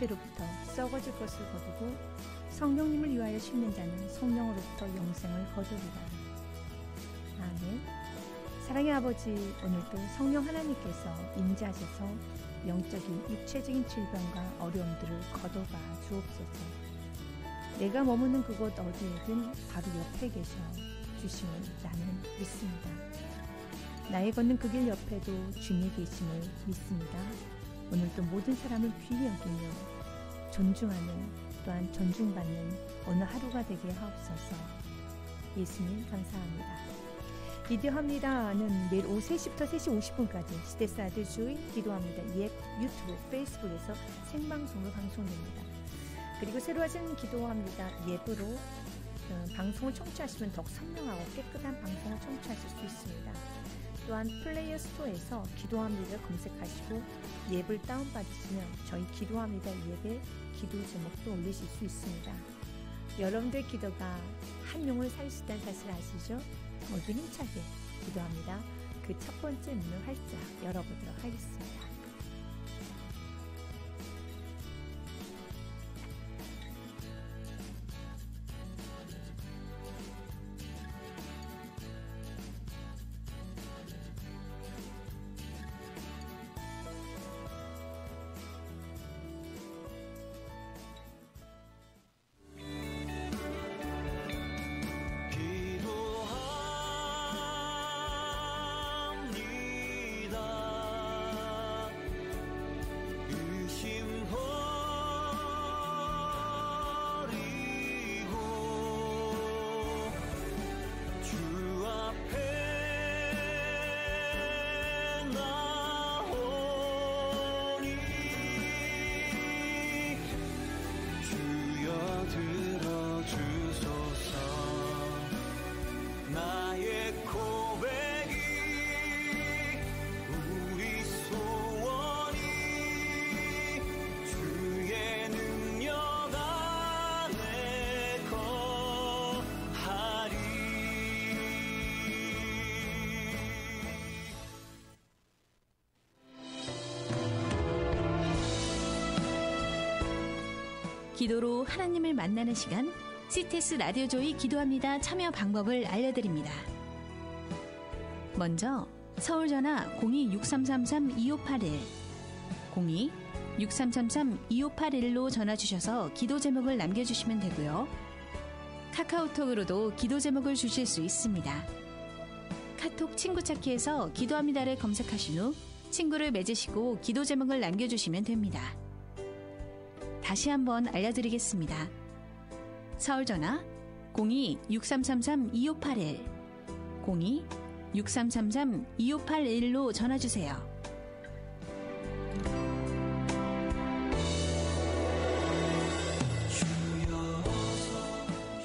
육체로부터 썩어질 것을 거두고 성령님을 위하여 심는 자는 성령으로부터 영생을 거두리라. 아멘. 사랑의 아버지, 오늘도 성령 하나님께서 임재하셔서 영적인 육체적인 질병과 어려움들을 거둬가 주옵소서. 내가 머무는 그곳 어디에든 바로 옆에 계셔 주심을 나는 믿습니다. 나의 걷는 그 길 옆에도 주님이 계심을 믿습니다. 오늘도 모든 사람을 귀히 여기며 존중하는 또한 존중받는 어느 하루가 되게 하옵소서. 예수님 감사합니다. 기도합니다는 매일 오후 3시부터 3시 50분까지 시대스 아들 주의 기도합니다. 예 유튜브, 페이스북에서 생방송으로 방송됩니다. 그리고 새로 하신 기도합니다. 앱으로 어, 방송을 청취하시면 더욱 선명하고 깨끗한 방송을 청취하실 수 있습니다. 또한 플레이어 스토어에서 기도합니다를 검색하시고 앱을 다운받으시면 저희 기도합니다 앱에 기도 제목도 올리실 수 있습니다. 여러분들 기도가 한 용을 살릴 수 있다는 사실 아시죠? 모두 힘차게 기도합니다. 그 첫 번째 문을 활짝 열어보도록 하겠습니다. 기도로 하나님을 만나는 시간 시테스 라디오 조이 기도합니다 참여 방법을 알려드립니다. 먼저 서울 전화 02-6333-2581 02-6333-2581로 전화 주셔서 기도 제목을 남겨주시면 되고요. 카카오톡으로도 기도 제목을 주실 수 있습니다. 카톡 친구 찾기에서 기도합니다를 검색하신 후 친구를 맺으시고 기도 제목을 남겨주시면 됩니다. 다시 한번 알려드리겠습니다. 서울 전화 02-6333-2581 02-6333-2581로 전화주세요.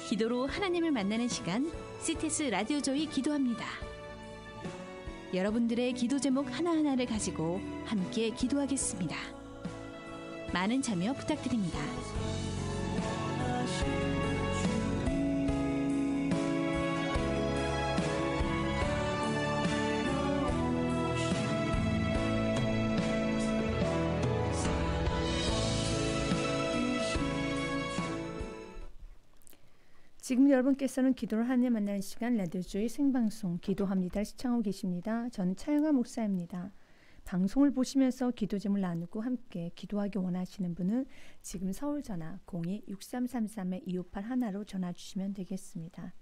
기도로 하나님을 만나는 시간 시테스 라디오 조이 기도합니다. 여러분들의 기도 제목 하나하나를 가지고 함께 기도하겠습니다. 많은 참여 부탁드립니다. 지금 여러분께서는 기도를 하늘 만나는 시간 라디오조의 생방송 기도합니다 시청하고 계십니다. 저는 차영아 목사입니다. 방송을 보시면서 기도 제목을 나누고 함께 기도하기 원하시는 분은 지금 서울 전화 02-6333-258 하나로 전화 주시면 되겠습니다.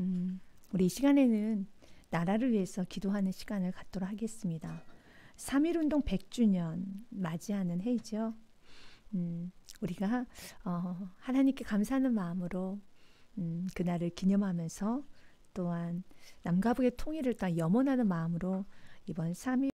음, 우리 이 시간에는 나라를 위해서 기도하는 시간을 갖도록 하겠습니다. 3.1운동 100주년 맞이하는 해이죠. 음, 우리가 어, 하나님께 감사하는 마음으로 음, 그날을 기념하면서 또한 남과 북의 통일을 또 염원하는 마음으로 이번 3일